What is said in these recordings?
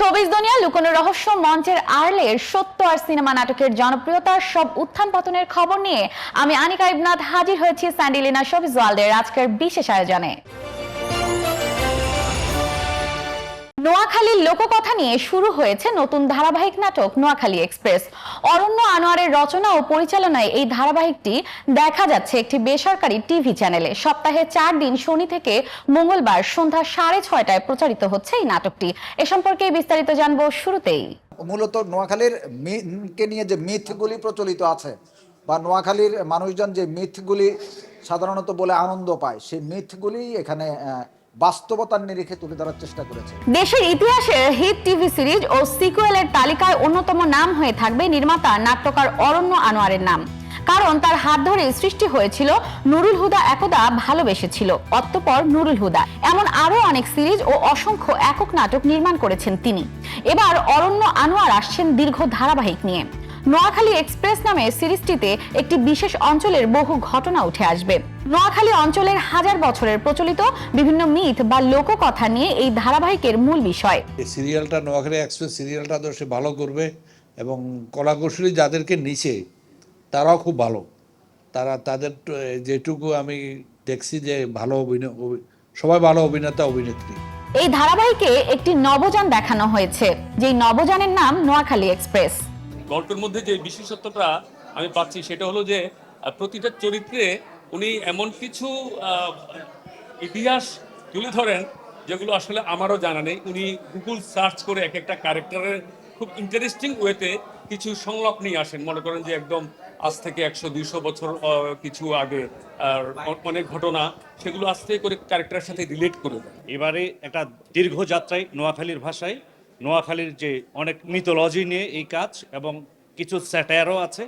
Showbiz দুনিয়া লুকোনো রহস্য মঞ্চের আর্লে সত্য আর সিনেমা নাটকের জনপ্রিয়তার সব উত্থান পতনের খবর নিয়ে আমি আনিকা ইবনাথ হাজির হয়েছি স্যান্ডিলিনা শোবিজ ওয়ার্ল্ডের আজকের বিশেষ আয়োজনে। নোয়াখালীর লোককথা নিয়ে শুরু হয়েছে নতুন ধারাবাহিক নাটক নোয়াখালী এক্সপ্রেস। অরণ্য আনোয়ারের রচনা ও পরিচালনায় এই ধারাবাহিকটি দেখা যাচ্ছে একটি বেসরকারি টিভি চ্যানেলে। সপ্তাহে চার দিন শনি থেকে মঙ্গলবার সন্ধ্যা সাড়ে ছয়টায় প্রচারিত হচ্ছে এই নাটকটি। এ সম্পর্কে বিস্তারিত জানব শুরুতেই। মূলত নোয়াখালীর মিথকে নিয়ে যে মিথগুলি প্রচলিত আছে বা নোয়াখালীর মানুষজন যে মিথগুলি সাধারণত বলে আনন্দ পায়, সেই মিথগুলি এখানে বাস্তবতার নিরিখে তুলে ধরার চেষ্টা করেছে। দেশের ইতিহাসে হিট টিভি সিরিজ ও সিকুয়েলের তালিকায় অন্যতম নাম হয়ে থাকবে নির্মাতা, নাট্যকার অরণ্য আনোয়ারের নাম। কারণ তার হাত ধরে সৃষ্টি হয়েছিল নুরুল হুদা একদা ভালোবেসেছিল, অতঃপর নুরুল হুদা। এমন আরও অনেক সিরিজ ও অসংখ্য একক নাটক নির্মাণ করেছেন তিনি। এবার অরণ্য আনোয়ার আসছেন দীর্ঘ ধারাবাহিক নিয়ে। নোয়াখালী এক্সপ্রেস নামে সিরিজটিতে একটি বিশেষ অঞ্চলের বহু ঘটনা উঠে আসবে। নোয়াখালী অঞ্চলের হাজার বছরের প্রচলিত বিভিন্ন মিথ বা লোককথা নিয়ে এই ধারাবাহিকের মূল বিষয়। এই সিরিয়ালটা নোয়াখালী এক্সপ্রেস সিরিয়ালটা তো সে ভালো করবে এবং কলাকুশলী যাদেরকে নিচে তারাও খুব ভালো। তারা তাদের যেটুকু আমি দেখছি যে ভালো অভিনয় অভি- সবাই ভালো অভিনেতা অভিনেত্রী। এই ধারাবাহিকে একটি নবযান দেখানো হয়েছে যেই নবযানের নাম নোয়াখালী এক্সপ্রেস। গল্পের মধ্যে যে বিশেষত্বটা আমি পাচ্ছি সেটা হলো যে প্রতিটা চরিত্রে উনি এমন কিছু ইতিহাস তুলে ধরেন যেগুলো আসলে আমারও জানা নেই। উনি গুগল সার্চ করে এক একটা ক্যারেক্টারের খুব ইন্টারেস্টিং ওয়েতে কিছু সংলাপ নিয়ে আসেন। মনে করেন যে একদম আজ থেকে একশো, দুইশো বছর কিছু আগে, আর অনেক ঘটনা সেগুলো আস্তে করে ক্যারেক্টারের সাথে রিলেট করে এবারে একটা দীর্ঘ যাত্রায় নোয়াখালীর ভাষায় নোয়াখালীর যে অনেক মিথোলজি নিয়ে এই কাজ এবং কিছু স্যাটায়ারও আছে,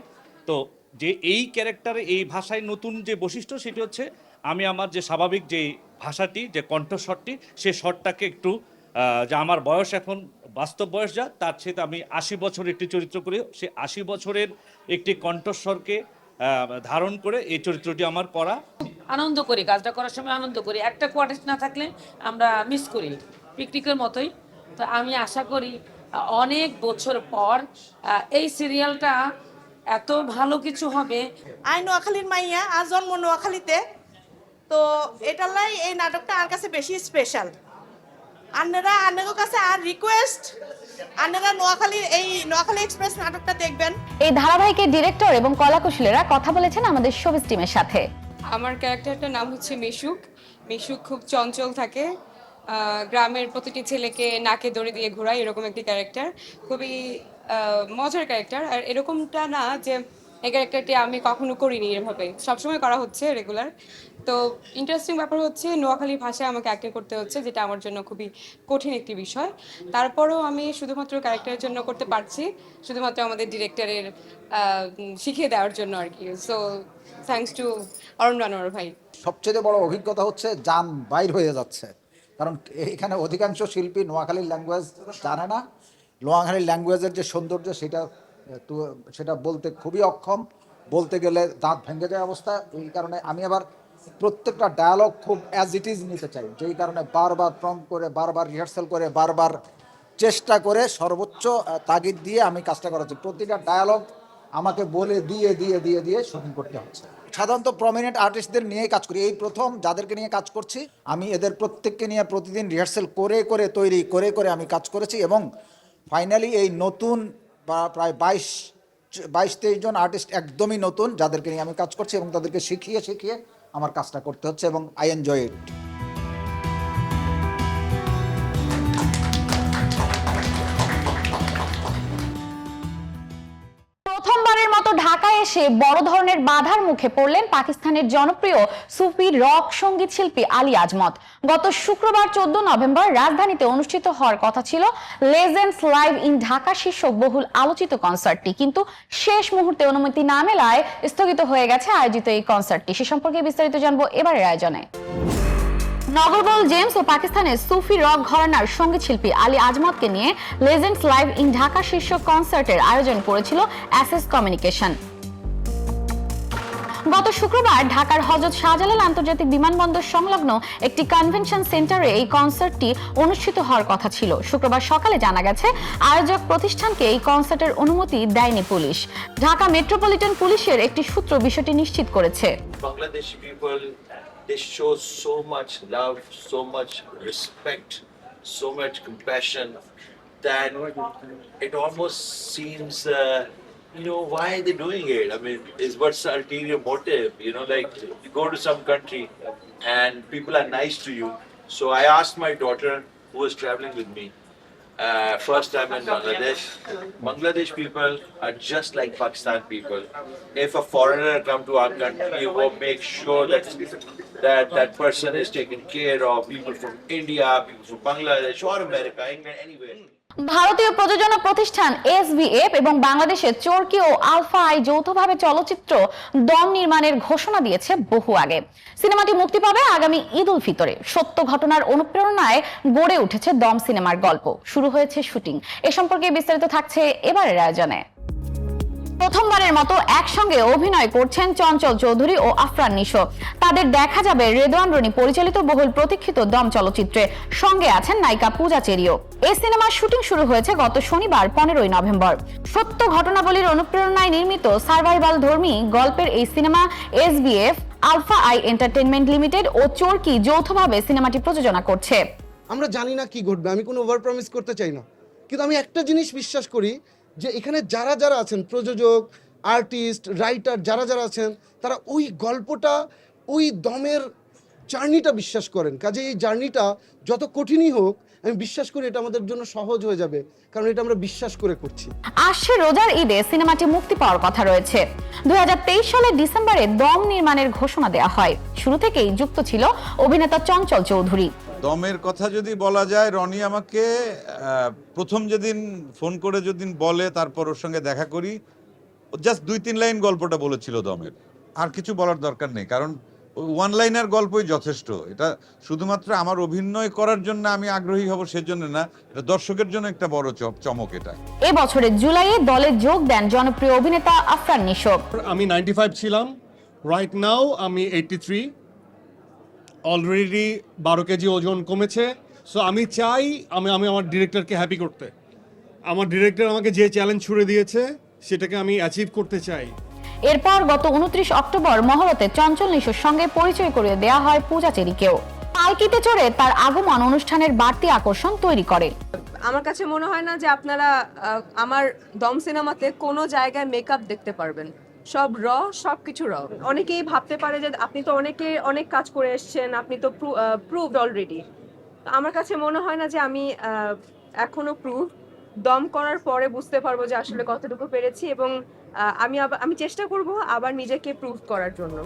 তো যে এই ক্যারেক্টারে এই ভাষায় নতুন যে বৈশিষ্ট্য সেটি হচ্ছে, আমি আমার যে স্বাভাবিক যে ভাষাটি, যে কণ্ঠস্বরটি, সে স্বরটাকে একটু যে আমার বয়স এখন, বাস্তব বয়স যা, তার সাথে আমি আশি বছর একটি চরিত্র করি। সে আশি বছরের একটি কণ্ঠস্বরকে ধারণ করে এই চরিত্রটি আমার করা। আনন্দ করি, কাজটা করার সময় আনন্দ করি। একটা কোয়ার্টিস্ট না থাকলে আমরা মিস করি। পিকনিকের মতোই। তো আমি আশা করি অনেক বছর পর এই সিরিয়ালটা এত ভালো কিছু হবে। আই নোয়াখালীর মাইয়া আর জন্ম নোয়াখালীতে। তো এটার লাই এই নাটকটা আর কাছে বেশি স্পেশাল আপনারা আপনাদের কাছে আর রিকোয়েস্ট আপনারা নোয়াখালীর এই নোয়াখালী এক্সপ্রেস নাটকটা দেখবেন। এই ধারাবাহিকের ডিরেক্টর এবং কলাকুশলীরা কথা বলেছেন আমাদের শোবিজ টিমের সাথে। আমার ক্যারেক্টারটার নাম হচ্ছে মিশুক। মিশুক খুব চঞ্চল থাকে। গ্রামের প্রতিটি ছেলেকে নাকে দড়ি দিয়ে ঘোরায়, এরকম একটি ক্যারেক্টার খুবই মজার ক্যারেক্টার আর এরকমটা না যে এই ক্যারেক্টারটি আমি কখনো করিনি এভাবে। সবসময় করা হচ্ছে রেগুলার তো ইন্টারেস্টিং ব্যাপার হচ্ছে নোয়াখালী ভাষায় আমাকে অ্যাক্টিং করতে হচ্ছে, যেটা আমার জন্য খুবই কঠিন একটি বিষয়। তারপরেও আমি শুধুমাত্র ক্যারেক্টারের জন্য করতে পারছি, শুধুমাত্র আমাদের ডিরেক্টরের শিখিয়ে দেওয়ার জন্য আর কি। সো থ্যাংকস টু অরুণ রানোয়ার ভাই। সবচেয়ে বড় অভিজ্ঞতা হচ্ছে যান বাইর হয়ে যাচ্ছে। কারণ এখানে অধিকাংশ শিল্পী নোয়াখালীর ল্যাঙ্গুয়েজ জানে না। নোয়াখালীর ল্যাঙ্গুয়েজের যে সৌন্দর্য, সেটা সেটা বলতে খুবই অক্ষম। বলতে গেলে দাঁত ভেঙে যায় অবস্থা। এই কারণে আমি আবার প্রত্যেকটা ডায়ালগ খুব অ্যাজ ইট ইজ নিতে চাই। যেই কারণে বারবার প্রম করে, বারবার রিহার্সাল করে, বারবার চেষ্টা করে সর্বোচ্চ তাগিদ দিয়ে আমি কাজটা করাচ্ছি। প্রতিটা ডায়ালগ আমাকে বলে দিয়ে দিয়ে দিয়ে দিয়ে শুটিং করতে হচ্ছে। সাধারণত প্রমিনেন্ট আর্টিস্টদের নিয়ে কাজ করি। এই প্রথম যাদেরকে নিয়ে কাজ করছি, আমি এদের প্রত্যেককে নিয়ে প্রতিদিন রিহার্সেল করে করে তৈরি, করে করে আমি কাজ করেছি এবং ফাইনালি এই নতুন বা প্রায় বাইশ বাইশ, তেইশ জন আর্টিস্ট একদমই নতুন যাদেরকে নিয়ে আমি কাজ করছি এবং তাদেরকে শিখিয়ে শিখিয়ে আমার কাজটা করতে হচ্ছে এবং আই এনজয় ইট এসে বড় ধরনের বাধার মুখে পড়লেন পাকিস্তানের জনপ্রিয় সুফি রক সংগীত শিল্পী আলী আজমত। গত শুক্রবার চোদ্দ নভেম্বর রাজধানীতে অনুষ্ঠিত হওয়ার কথা ছিল লেজেন্ডস লাইভ ইন ঢাকা শীর্ষক বহুল আলোচিত কনসার্টটি। কিন্তু শেষ মুহূর্তে অনুমতি না মেলায় স্থগিত হয়ে গেছে আয়োজিত এই কনসার্টটি। সে সম্পর্কে বিস্তারিত জানব এবারের আয়োজনে। নগরবল জেমস ও পাকিস্তানের সুফি রক ঘরানার সংগীত শিল্পী আলী আজমতকে নিয়ে লেজেন্ডস লাইভ ইন ঢাকা শীর্ষক কনসার্টের আয়োজন করেছিল অ্যাসেস কমিউনিকেশন গত শুক্রবার ঢাকার হজরত শাহজালাল আন্তর্জাতিক বিমানবন্দর সংলগ্ন একটি কনভেনশন সেন্টারে এই কনসার্টটি অনুষ্ঠিত হওয়ার কথা ছিল। শুক্রবার সকালে জানা গেছে আয়োজক প্রতিষ্ঠানকে এই কনসার্টের অনুমতি দেয়নি পুলিশ। ঢাকা মেট্রোপলিটন পুলিশের একটি সূত্র বিষয়টি নিশ্চিত করেছে। Bangladeshi people, they show so much love, so much respect, you know, why are they doing it? I mean, is what's the ulterior motive? You know, like you go to some country and people are nice to you. So I asked my daughter, who was traveling with me, uh, first time in Bangladesh. Bangladesh people are just like Pakistan people. If a foreigner come to our country, we will make sure that that that person is taken care of. People from India, people from Bangladesh or America, England, anywhere. ভারতীয় প্রযোজনা প্রতিষ্ঠান SVF এবং বাংলাদেশে চরকি ও alpha I যৌথভাবে চলচ্চিত্র দম নির্মাণের ঘোষণা দিয়েছে বহু আগে। সিনেমাটি মুক্তি পাবে আগামী ঈদ উল ফিতরে। সত্য ঘটনার অনুপ্রেরণায় গড়ে উঠেছে দম সিনেমার গল্প। শুরু হয়েছে শুটিং। এ সম্পর্কে বিস্তারিত থাকছে এবারের আয়োজনে। প্রথমবারের মতো একসঙ্গে অভিনয় করছেন চঞ্চল চৌধুরী ও আফরান নিশো। তাদের দেখা যাবে রেদওয়ান রনি পরিচালিত বহুল প্রতীক্ষিত দম চলচ্চিত্রে। সঙ্গে আছেন নায়িকা পূজা চেরিও। এই সিনেমার শুটিং শুরু হয়েছে গত শনিবার, পনেরোই নভেম্বর। সত্য ঘটনাবলীর অনুপ্রেরণায় নির্মিত সার্ভাইভাল ধর্মী গল্পের এই cinema SBF, alpha I entertainment limited ও চোরকি যৌথভাবে সিনেমাটি প্রযোজনা করছে। আমরা জানি না কি ঘটবে, আমি কোনো ওভার প্রমিস করতে চাই না। কিন্তু আমি একটা জিনিস বিশ্বাস করি যে এখানে যারা যারা আছেন, প্রযোজক, আর্টিস্ট, রাইটার যারা যারা আছেন, তারা ওই গল্পটা, ওই দমের জার্নিটা বিশ্বাস করেন। কাজে এই জার্নিটা যত কঠিনই হোক, আমি বিশ্বাস করি এটা আমাদের জন্য সহজ হয়ে যাবে, কারণ এটা আমরা বিশ্বাস করে করছি। আসছে রোজার ঈদে সিনেমাটি মুক্তি পাওয়ার কথা রয়েছে। দু হাজার তেইশ সালের ডিসেম্বরে দম নির্মাণের ঘোষণা দেওয়া হয়। শুরু থেকেই যুক্ত ছিল অভিনেতা চঞ্চল চৌধুরী। দমের কথা যদি বলা যায় রনি আমাকে প্রথম যেদিন ফোন করে যেদিন বলে তারপর ওর সঙ্গে দেখা করি জাস্ট দুই তিন লাইন গল্পটা বলেছিল দমের। আর কিছু বলার দরকার নেই কারণ ওয়ান লাইনার গল্পই যথেষ্ট। এটা শুধুমাত্র আমার অভিনয় করার জন্য আমি আগ্রহী হব সেজন্য না এটা দর্শকের জন্য একটা বড় চপ চমক এটা। এ বছরের জুলাইয়ে দলে যোগ দেন জনপ্রিয় অভিনেতা আফরান নিশো আমি নাইনটি ফাইভ ছিলাম রাইট নাও আমি এইটটি থ্রি অলরেডি বারো কেজি ওজন কমেছে। সো আমি চাই আমি আমি আমার ডিরেক্টরকে হ্যাপি করতে। আমার ডিরেক্টর আমাকে যে চ্যালেঞ্জ ছুড়ে দিয়েছে সেটাকে আমি অ্যাচিভ করতে চাই। এরপর গত উনত্রিশ অক্টোবর মহরতে চঞ্চল নিশোর সঙ্গে পরিচয় করিয়ে দেওয়া হয় পূজা চেরিকেও। পালকিতে চড়ে তার আগমন অনুষ্ঠানের বাড়তি আকর্ষণ তৈরি করে। আমার কাছে মনে হয় না যে আপনারা আমার দম সিনেমাতে কোনো জায়গায় মেকআপ দেখতে পারবেন। সব র সব কিছু র। অনেকেই ভাবতে পারে যে আপনি তো অনেকে, অনেক কাজ করে এসছেন, আপনি তো প্রুভড অলরেডি আমার কাছে মনে হয় না যে আমি এখনও প্রুভ দম করার পরে বুঝতে পারব যে আসলে কতটুকু পেরেছি এবং আমি আমি চেষ্টা করব আবার নিজেকে প্রুভ করার জন্য।